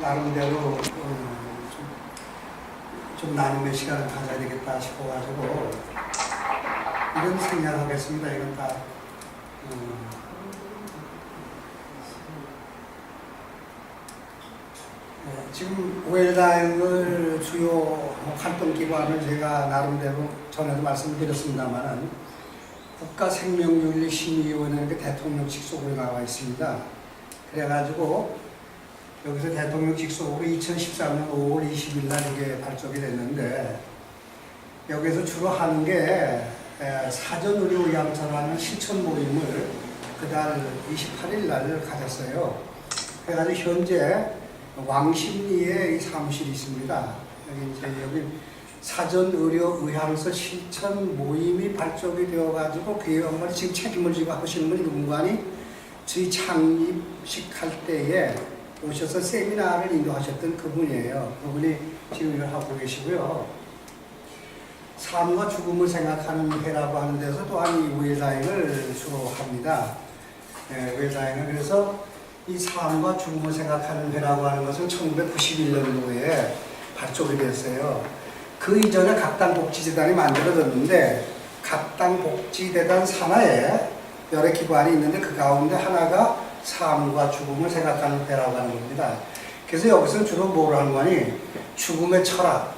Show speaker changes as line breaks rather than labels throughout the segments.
나름대로 어, 좀, 좀 나눔의 시간을 가져야 되겠다 싶어가지고 이런 생각하겠습니다. 이건 다 어, 어, 지금 오일다임을 주요 활동 기관을 제가 나름대로 전에도 말씀드렸습니다만은 국가생명윤리심의위원회 대통령 직 속으로 나와 있습니다. 그래가지고 여기서 대통령 직속으로 2013년 5월 20일 날 이게 발족이 됐는데 여기서 주로 하는 게 에, 사전 의료양처라는 실천 모임을 그달 28일 날 가졌어요. 그래가지고 현재 왕십리에 이 사무실이 있습니다. 여기 이제 여기 사전 의료 의향서 실천 모임이 발족이 되어가지고 그 영역을 지금 책임을 지고 하시는 분이 누군가니 저희 창립식 할 때에 오셔서 세미나를 인도하셨던 그분이에요. 그분이 지금 일을 하고 계시고요. 삶과 죽음을 생각하는 회라고 하는 데서 또한 이 우일다잉을 주로 합니다. 예, 우일다잉은 그래서 이 삶과 죽음을 생각하는 회라고 하는 것은 1991년도에 발족이 됐어요. 그 이전에 각당 복지재단이 만들어졌는데 각당 복지재단 산하에 여러 기관이 있는데 그 가운데 하나가 삶과 죽음을 생각하는 회라고 하는 겁니다. 그래서 여기서 주로 뭘 하는 거니? 죽음의 철학,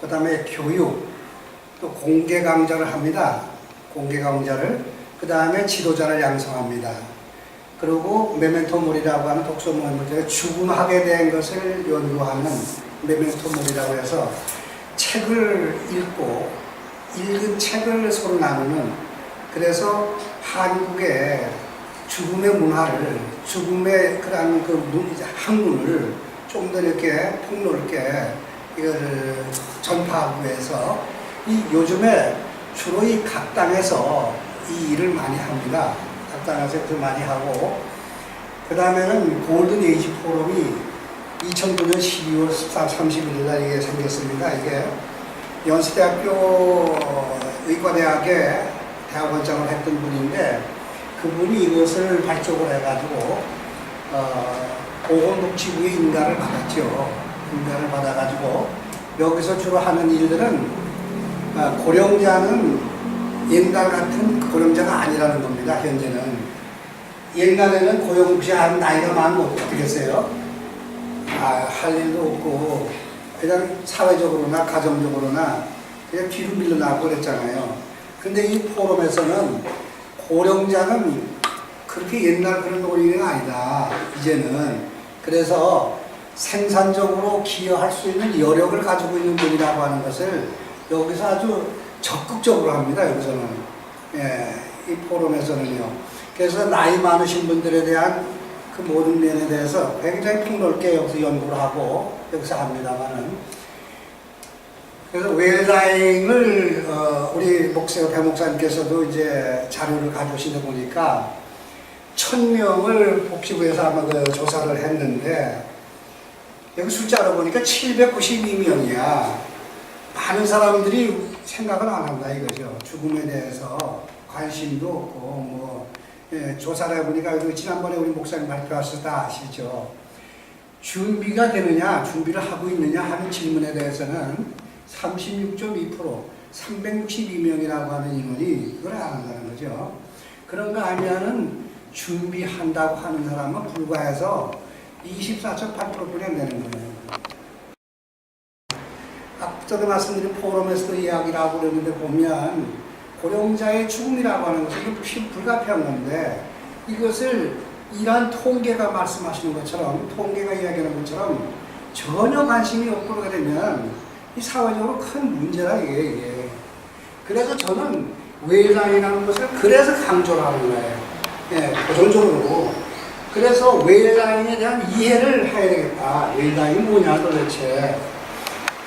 그 다음에 교육, 또 공개 강좌를 합니다. 공개 강좌를. 그 다음에 지도자를 양성합니다. 그리고 메멘토몰이라고 하는 독서 모임을 통해 죽음하게 된 것을 연구하는 메멘토몰이라고 해서 책을 읽고 읽은 책을 서로 나누는 그래서 한국의 죽음의 문화를 죽음의 그런 그 문- 학문을 좀 더 이렇게 폭넓게 이거를 전파하기 위해서 이 요즘에 주로 이 각당에서 이 일을 많이 합니다. 각당에서 이것을 많이 하고 그 다음에는 골든 에이지 포럼이 2009년 12월 14, 31일 날 이게 생겼습니다. 이게 연세대학교 의과대학에 대학원장을 했던 분인데 그분이 이것을 발족을 해가지고 어, 보건복지부의 인가를 받았죠. 인가를 받아가지고 여기서 주로 하는 일들은 어, 고령자는 옛날 같은 고령자가 아니라는 겁니다. 현재는 옛날에는 고용부시한 나이가 많으면 어떻게 됐어요? 아, 할 일도 없고 그냥 사회적으로나 가정적으로나 그냥 뒤로 밀려나고 그랬잖아요. 근데 이 포럼에서는 고령자는 그렇게 옛날 그런 노인이 아니다. 이제는 그래서 생산적으로 기여할 수 있는 여력을 가지고 있는 분이라고 하는 것을 여기서 아주 적극적으로 합니다. 여기서는 예, 이 포럼에서는요. 그래서 나이 많으신 분들에 대한 그 모든 면에 대해서 굉장히 폭넓게 여기서 연구를 하고 여기서 합니다만은 그래서 웰다잉을 어, 우리 목사 배 목사님께서도 이제 자료를 가져오시다 보니까 천 명을 복지부에서 아마 그 조사를 했는데 여기 숫자로 보니까 792명이야. 많은 사람들이 생각을 안 한다 이거죠. 죽음에 대해서 관심도 없고 뭐 예, 조사를 해보니까 그 지난번에 우리 목사님 발표하셔서 다 아시죠. 준비가 되느냐, 준비를 하고 있느냐 하는 질문에 대해서는 36.2% 362명이라고 하는 인원이 그걸 안 한다는 거죠. 그런가 하면은 준비한다고 하는 사람은 불과해서 24.8%뿐이 안 되는 거예요. 앞서도 말씀드린 포럼에서도 이야기를 하고 그랬는데 보면 고령자의 죽음이라고 하는 것은 불가피한 건데 이것을 이러한 통계가 말씀하시는 것처럼 통계가 이야기하는 것처럼 전혀 관심이 없고 그러게 되면 이 사회적으로 큰 문제라 이게, 이게. 그래서 저는 외상이라는 것을 그래서 강조를 하는 거예요. 예, 보존적으로. 그래서 웰다잉에 대한 이해를 해야 되겠다. 웰다잉이 뭐냐 도대체.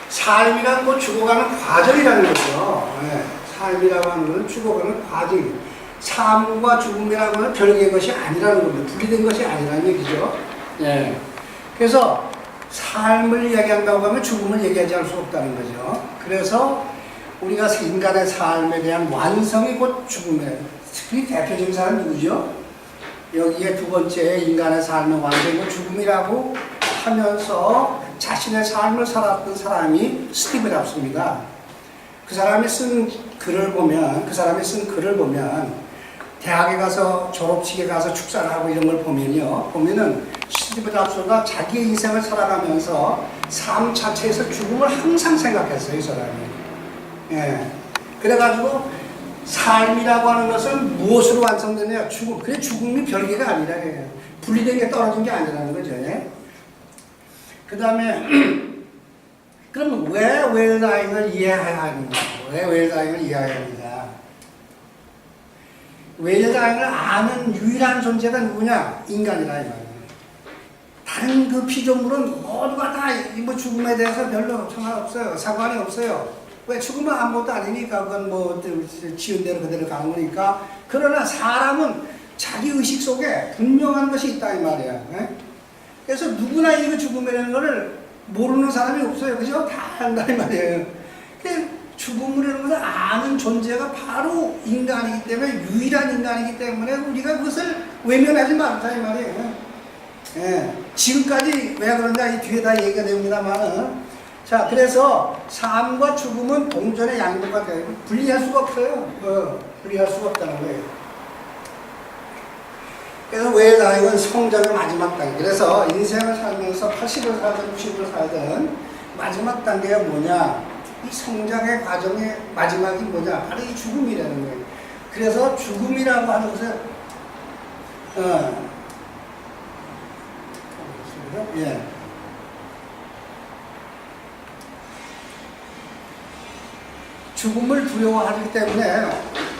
삶이란 뭐 죽어가는 과정이라는 거죠. 예, 삶이라고 하는 것은 죽어가는 과정. 삶과 죽음이라고 하는 별개의 것이 아니라는 겁니다. 분리된 것이 아니라는 얘기죠. 예. 그래서 삶을 이야기한다고 하면 죽음을 얘기하지 않을 수 없다는 거죠. 그래서 우리가 인간의 삶에 대한 완성이 곧 죽음이에요. 특히 대표적인 사람이 누구죠? 여기에 두 번째 인간의 삶의 완성은 죽음이라고 하면서 자신의 삶을 살았던 사람이 스티브 잡스입니다. 그 사람이 쓴 글을 보면 그 사람이 쓴 글을 보면 대학에 가서 졸업식에 가서 축사를 하고 이런 걸 보면요 보면은 스티브 잡스가 자기의 인생을 살아가면서 삶 자체에서 죽음을 항상 생각했어요 이 사람이 예 그래가지고 삶이라고 하는 것은 무엇으로 완성되냐 죽음 그래 죽음이 별개가 아니라 해요 분리된 게 떨어진 게 아니라는 거죠 예? 그 다음에 그럼 왜 웰다잉을 이해해야 하는가? 왜 웰다잉을 이해해야 하는가? 웰다잉을 아는 유일한 존재가 누구냐? 인간이라 이 말이에요. 다른 그 피조물은 모두가 다뭐 죽음에 대해서 별로 상관없어요. 상관이 없어요. 왜 죽으면 아무것도 아니니까 그건 뭐 지은 대로 그대로 가는 거니까. 그러나 사람은 자기 의식 속에 분명한 것이 있다 이 말이야. 예? 그래서 누구나 이거 죽음이라는 거를 모르는 사람이 없어요. 그죠? 다 안다 이 말이에요. 근데 죽음이라는 것을 아는 존재가 바로 인간이기 때문에 유일한 인간이기 때문에 우리가 그것을 외면하지 말자 이 말이에요. 예. 지금까지 왜 그런가 이 뒤에 다 얘기가 됩니다만은 자 그래서 삶과 죽음은 동전의 양도가 돼요. 분리할 수가 없어요. 어, 분리할 수가 없다는 거예요. 그래서 왜 나이는 성장의 마지막 단계. 그래서 인생을 살면서 80을 살든 90을 살든 마지막 단계가 뭐냐? 이 성장의 과정의 마지막이 뭐냐? 바로 이 죽음이라는 거예요. 그래서 죽음이라고 하는 것은 어, 예. 죽음을 두려워하기 때문에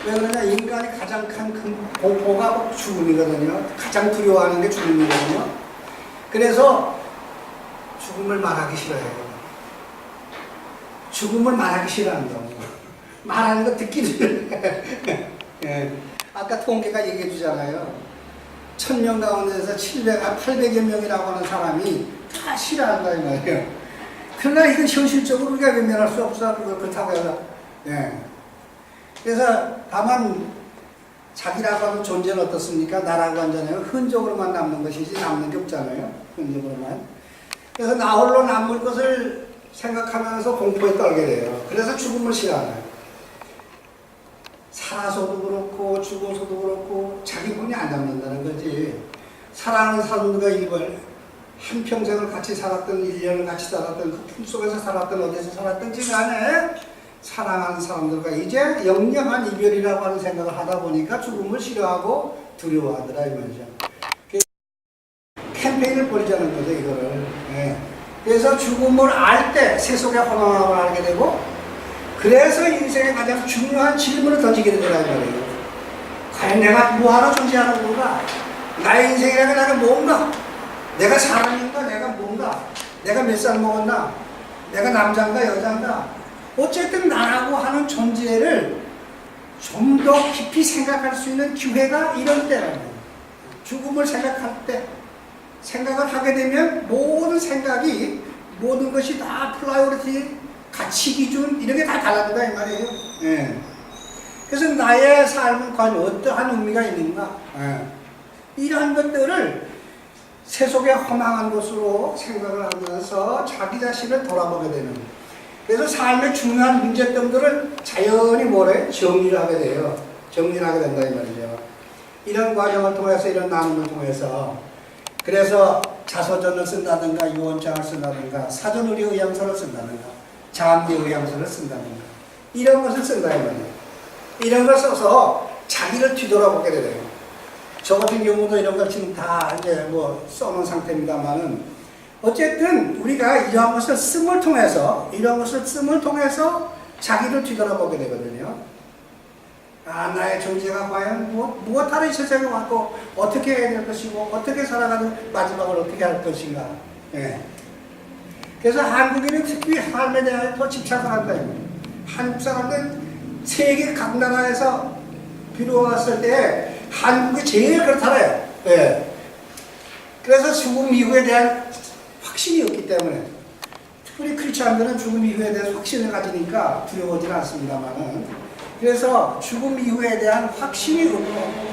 왜 그러냐 인간이 가장 큰, 큰 공포가 죽음이거든요. 가장 두려워하는 게 죽음이거든요. 그래서 죽음을 말하기 싫어해요. 죽음을 말하기 싫어한다고. 말하는 거 듣기 싫어요. 예. 아까 통계가 얘기해 주잖아요. 천명 가운데서 700, 800여 명이라고 하는 사람이 다 싫어한다 이 말이에요. 그러나 이건 현실적으로 우리가 외면할 수 없어. 그렇다고 해서. 예. 그래서 다만 자기라고 하는 존재는 어떻습니까? 나라고 하잖아요. 흔적으로만 남는 것이지 남는 게 없잖아요. 흔적으로만. 그래서 나 홀로 남을 것을 생각하면서 공포에 떨게 돼요. 그래서 죽음을 싫어하나요? 살아서도 그렇고 죽어서도 그렇고 자기 분이 안 잡는다는 거지. 사랑하는 사람들과 이걸 한평생을 같이 살았던 1년을 같이 살았던 그 품속에서 살았던 어디서 살았던지 간에 사랑하는 사람들과 이제 영영한 이별이라고 하는 생각을 하다 보니까 죽음을 싫어하고 두려워하더라 이 말이죠. 그 캠페인을 벌이자는 거죠 이거를. 예. 그래서 죽음을 알 때 세속의 허망함을 알게 되고 그래서 인생의 가장 중요한 질문을 던지게 이 말이에요. 과연 내가 뭐하러 존재하는 건가? 나의 인생이라는 게 내가 뭔가? 내가 사람인가? 내가 뭔가? 내가 몇 살 먹었나? 내가 남자인가 여자인가? 어쨌든 나라고 하는 존재를 좀 더 깊이 생각할 수 있는 기회가 이런 때라는 거예요. 죽음을 생각할 때 생각을 하게 되면 모든 생각이 모든 것이 다 플라이오리티 가치 기준 이런 게 다 달라진다 이 말이에요. 예. 그래서 나의 삶은 과연 어떠한 의미가 있는가? 예. 이러한 것들을 세속의 허망한 것으로 생각을 하면서 자기 자신을 돌아보게 되는. 그래서 삶의 중요한 문제점들을 자연히 뭐래? 정리를 하게 돼요. 정리를 하게 된다 이 말이죠. 이런 과정을 통해서 이런 나눔을 통해서 그래서 자서전을 쓴다든가 유언장을 쓴다든가 사전의료 의향서를 쓴다든가 장암기 의향서를 쓴다든가 이런 것을 쓴다 이 말이에요. 이런 걸 써서 자기를 뒤돌아보게 돼요. 저 같은 경우도 이런 걸 지금 다 이제 뭐 써놓은 상태입니다만은 어쨌든 우리가 이러한 것을 씀을 통해서 이러한 것을 씀을 통해서 자기를 뒤돌아보게 되거든요. 아 나의 존재가 과연 무엇, 무엇하러 이 세상에 왔고 어떻게 해야 될 것이고 어떻게 살아가는 마지막을 어떻게 할 것인가. 예. 그래서 한국인은 특히 삶에 대해 더 집착을 한다. 한국 사람들은 세계 각 나라에서 비로왔을 때 한국이 제일 그렇다래요. 예. 그래서 죽음 이후에 대한 확신이 없기 때문에 특별히 크리스찬들은 죽음 이후에 대한 확신을 가지니까 두려워하지 않습니다만은 그래서 죽음 이후에 대한 확신이 없고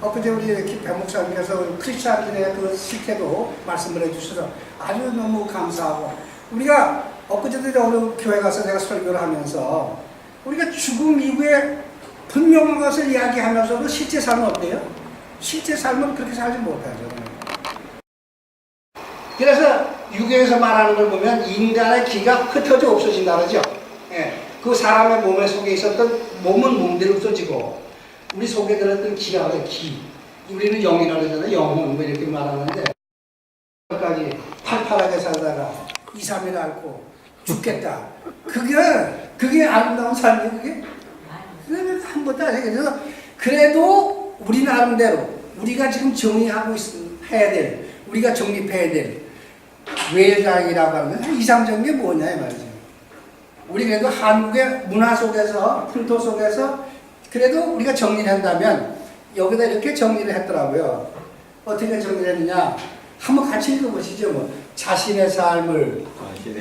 엊그제 우리 김배 목사님께서 크리스찬들의 그 실태도 말씀을 해주셔서 아주 너무 감사하고 우리가 엊그제도 어느 교회 가서 내가 설교를 하면서 우리가 죽음 이후에 분명한 것을 이야기하면서도 실제 삶은 어때요? 실제 삶은 그렇게 살지 못하죠. 그래서 유교에서 말하는 걸 보면 인간의 기가 흩어져 없어진다 그러죠. 예, 그 사람의 몸에 속에 있었던 몸은 몸대로 없어지고 우리 기가 왜 기. 우리는 영이라고 그러잖아요. 영혼 뭐 이렇게 말하는데 까지 팔팔하게 살다가 2, 3일 앓고 죽겠다. 그게 그게 아름다운 삶이 그게 그거는 한 번도 안. 그래서 그래도 우리 나름대로 우리가 지금 정리하고 있, 해야 될 우리가 정립해야 될 외장이라고 하는 건 이상적인 게 뭐냐 이 말이죠. 우리 그래도 한국의 문화 속에서 풍토 속에서 그래도 우리가 정리를 한다면 여기다 이렇게 정리를 했더라고요. 어떻게 정리를 했느냐? 한번 같이 읽어보시죠. 뭐 자신의 삶을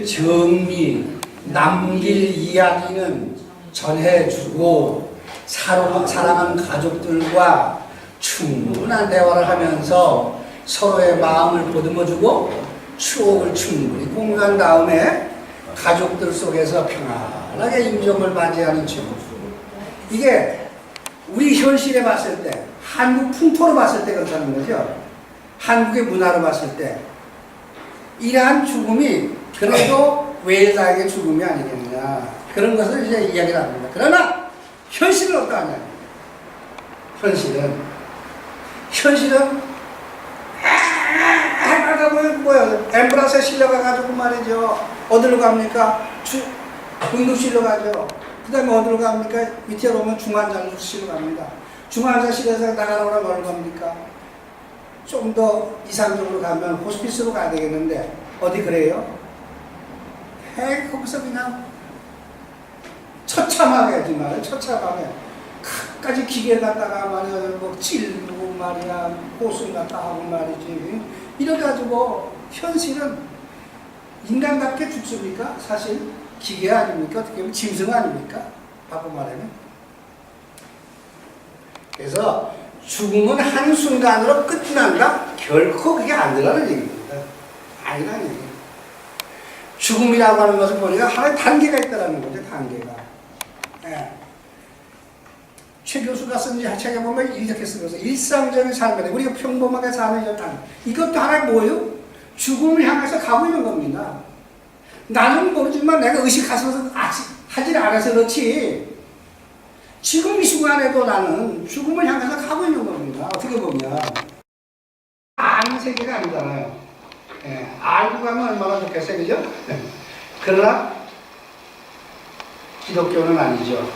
정리, 남길 이야기는 전해주고 사랑, 사랑하는 가족들과 충분한 대화를 하면서 서로의 마음을 보듬어주고 추억을 충분히 공유한 다음에 가족들 속에서 평안하게 인정을 맞이하는 친구. 이게 우리 현실에 봤을 때, 한국 풍토로 봤을 때 그렇다는 거죠. 한국의 문화로 봤을 때. 이러한 죽음이 그래도 외자에게 죽음이 아니겠느냐. 그런 것을 이제 이야기를 합니다. 그러나 현실은 어떠하냐. 현실은, 현실은 뭐, 뭐야, 엠브라스에 실려가가지고 말이죠. 어디로 갑니까? 주, 응급실로 가죠. 그 다음에 어디로 갑니까? 밑에 오면 중환자실로 갑니다. 중환자실에서 나가라고 어디로 갑니까? 좀 더 이상적으로 가면 호스피스로 가야 되겠는데, 어디 그래요? 해 거기서 그냥 처참하게 정말 처참하게 끝까지 기계 갖다가 말이야 뭐 찔르고 말이야 호순 갖다 하고 말이지 이래 가지고 현실은 인간답게 죽습니까? 사실 기계 아닙니까? 어떻게 보면 짐승 아닙니까? 바꿔 말하면 그래서 죽음은 한순간으로 끝이 난다? 결코 그게 아니라는 얘기입니다 아니라는 얘기예요 죽음이라고 하는 것을 보니까 하나의 단계가 있다는 거죠 단계가 예. 최 교수가 쓴 책에 보면 이렇게 쓰면서 일상적인 삶에 우리가 평범하게 사는 이런 이것도 하나의 뭐예요? 죽음을 향해서 가고 있는 겁니다. 나는 모르지만 내가 의식하셔서 하질 않아서 그렇지. 지금 이 순간에도 나는 죽음을 향해서 가고 있는 겁니다. 어떻게 보면 아는 세계가 아니잖아요. 예, 알고 가면 얼마나 좋겠어요, 그죠? 그러나 기독교는 아니죠.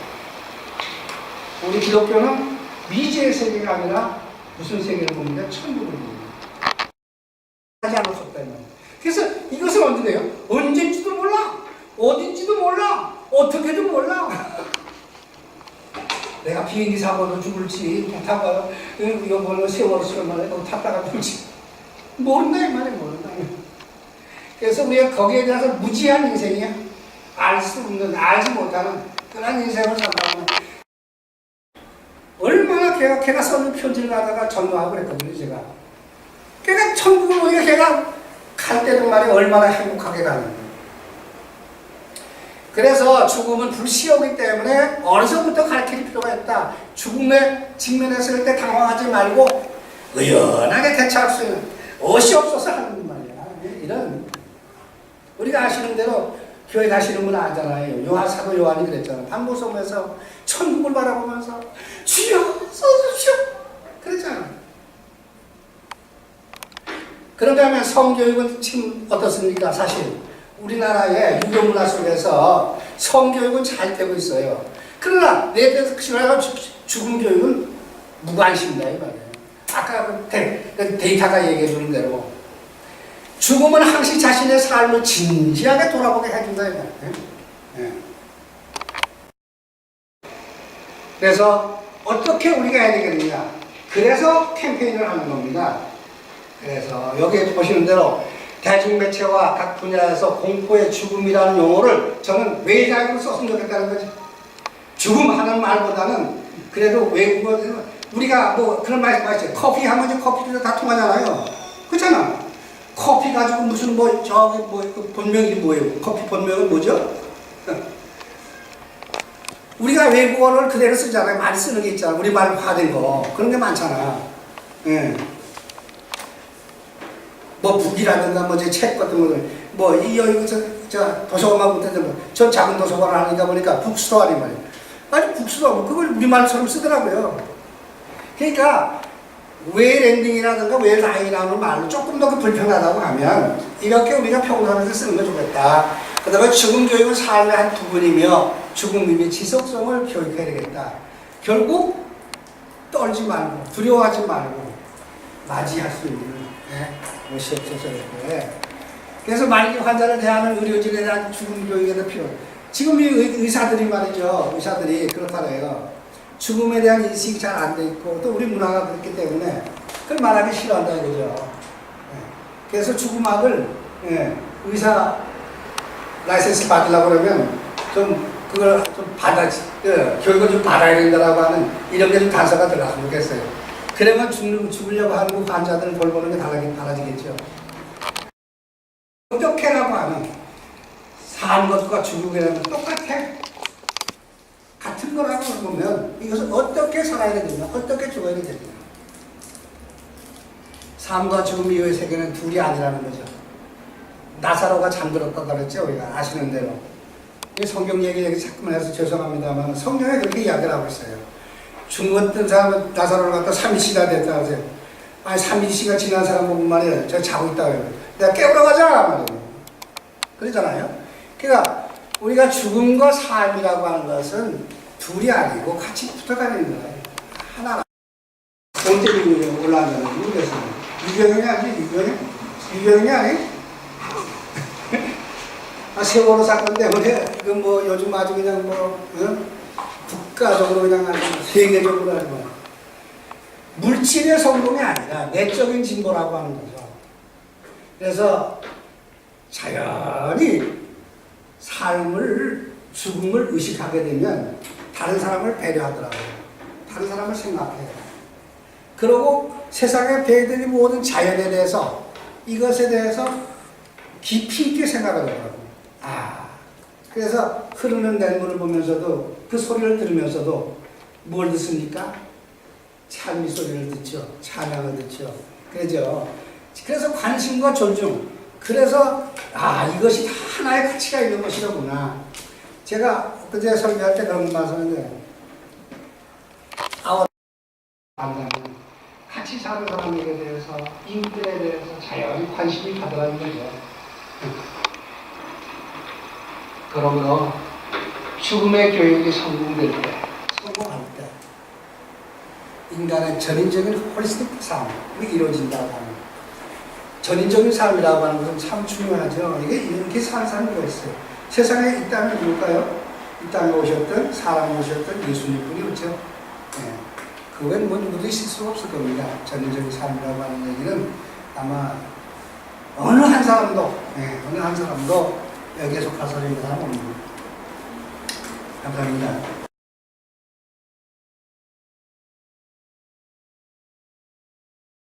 우리 기독교는 미지의 세계가 아니라 무슨 세계를 봅니까? 천국을 봅니다. 하지 않을 수 없다는 거예요. 그래서 이것은 언제 돼요? 언제인지도 몰라. 어딘지도 몰라. 어떻게도 몰라. 내가 비행기 사고로 죽을지, 못 타고, 이번에 세월 시간만에 또 탔다가 죽을지. 모른다, 이 말이야, 모른다. 그래서 우리가 거기에 대해서 무지한 인생이야. 알 수 없는, 알지 못하는 그런 인생을 산다면 얼마나 걔가, 걔가 써는 편지를 가다가 전도하고 그랬거든요, 제가. 걔가 천국을 오니까 걔가 갈 때도 말이 얼마나 행복하게 가는. 그래서 죽음은 불시오기 때문에 어려서부터 가르칠 필요가 있다. 죽음에 직면했을 때 당황하지 말고 의연하게 대처할 수 있는 옷이 없어서 하는 말이야. 이런 우리가 아시는 대로 교회 가시는 분 알잖아요. 요한 사도 요한이 그랬잖아요. 방보섬에서 천국을 바라보면서 주여 써주십시오. 그랬잖아요. 그런가 하면 성교육은 지금 어떻습니까? 사실 우리나라의 유교 문화 속에서 성교육은 잘 되고 있어요. 그러나 내 대해서 죽음 교육은 무관심이다 이 말이에요. 아까 그 데, 그 데이터가 얘기해 주는 대로 죽음은 항시 자신의 삶을 진지하게 돌아보게 해준다 이 말이에요. 네. 그래서 어떻게 우리가 해야 되겠느냐? 그래서 캠페인을 하는 겁니다. 그래서 여기에 보시는 대로 대중매체와 각 분야에서 공포의 죽음이라는 용어를 저는 외장으로 썼으면 좋겠다는 거죠. 죽음 하는 말보다는 그래도 외국어에서 우리가 뭐 그런 말씀 하시죠. 커피 하면 이제 커피도 다 통하잖아요. 그렇잖아. 커피 가지고 무슨 뭐 저기 뭐그 본명이 뭐예요? 커피 본명은 뭐죠? 우리가 외국어를 그대로 쓰잖아요. 많이 쓰는 게 있잖아. 우리 말 화된 거. 그런 게 많잖아. 예. 뭐 북이라든가 뭐책 같은 거들 뭐이 여기 저, 저 도서관만 붙는데 뭐저 작은 도서관을 하니까 보니까 북스토어 아니 말이야. 아니 북스토어 뭐 그걸 우리말처럼 쓰더라고요. 그러니까 웨랜딩이라든가 웨라인이라는 말로 조금 더그 불편하다고 하면 이렇게 우리가 평소에서 쓰는 게 좋겠다. 그 다음에 죽음 교육은 삶의 한 부분이며 죽음의 지속성을 교육해야 되겠다. 결국 떨지 말고 두려워하지 말고 맞이할 수 있는 네, 것이 없어서 이렇게. 그래서 만약에 환자를 대하는 의료진에 대한 죽음 교육에 대한 필요. 지금 이 의- 의사들이 말이죠. 의사들이 그렇다고요. 죽음에 대한 인식이 잘 안 돼 있고 또 우리 문화가 그렇기 때문에 그걸 말하기 싫어한다 이거죠. 예. 그래서 죽음학을 예, 의사 라이센스 받으려고 그러면 좀 그걸 좀 받아 예, 교육을 좀 받아야 된다라고 하는 이런 게 좀 단서가 들어갔으면 좋겠어요. 그러면 죽는 죽으려고 하는 그 환자들을 돌보는 게 달라지, 달라지겠죠. 어떻게라고 하는 사는 것과 죽음이라는 건 똑같아. 같은 거라고 보면 이것을 어떻게 살아야 되느냐, 어떻게 죽어야 되느냐. 삶과 죽음 이후의 세계는 둘이 아니라는 거죠. 나사로가 잠들었다 그랬죠, 우리가 아시는 대로. 이 성경 얘기 자꾸만 해서 죄송합니다만 성경에 그렇게 이야기를 하고 있어요. 죽었던 사람은 나사로를 갖다 3일치나 됐다 하세요. 아니 3일치가 지난 사람 보면 말이에요. 저 자고 있다고요. 내가 깨우러 가자. 그러잖아요. 그러니까 우리가 죽음과 삶이라고 하는 것은 둘이 아니고 같이 붙어가는 거예요. 하나. 본때리고 올라가는 모르겠어. 유경영이 아니지 유경영? 유경영이 아니? 아, 세월호 사건 때문에 그뭐 요즘 아주 그냥 뭐 어? 국가적으로 그냥 아주 세계적으로 하는 거야. 물질의 성공이 아니라 내적인 진보라고 하는 거죠. 그래서 자연히 삶을 죽음을 의식하게 되면 다른 사람을 배려하더라고요. 다른 사람을 생각해요. 그러고 세상의 배들이 모든 자연에 대해서 이것에 대해서 깊이 있게 생각하더라고요. 아, 그래서 흐르는 냇물을 보면서도 그 소리를 들으면서도 뭘 듣습니까? 찬미 소리를 듣죠. 찬양을 듣죠. 그러죠. 그래서 관심과 존중. 그래서 아 이것이 다 하나의 가치가 있는 것이로구나. 제가 그제 설교할 때 그런 말씀인데 안다는 같이 사는 사람에게 대해서 인들에 대해서 자연히 관심이 가더라는 거죠. 그러므로 죽음의 교육이 성공될 때, 성공할 때 인간의 전인적인 홀리스틱 삶이 이루어진다고 하는 전인적인 삶이라고 하는 것은 참 중요하죠. 이게 이렇게 사는 사람이 있어요. 세상에 이 땅은 누굴까요? 이 땅에 오셨던 사람 오셨던 예수님 뿐이 없죠. 예. 그 외엔 뭐 누구도 있을 수가 없을 겁니다. 전인적인 삶이라고 하는 얘기는 아마 어느 한 사람도, 예, 어느 한 사람도 여기에 속할 사람이 사람 없는 감사합니다.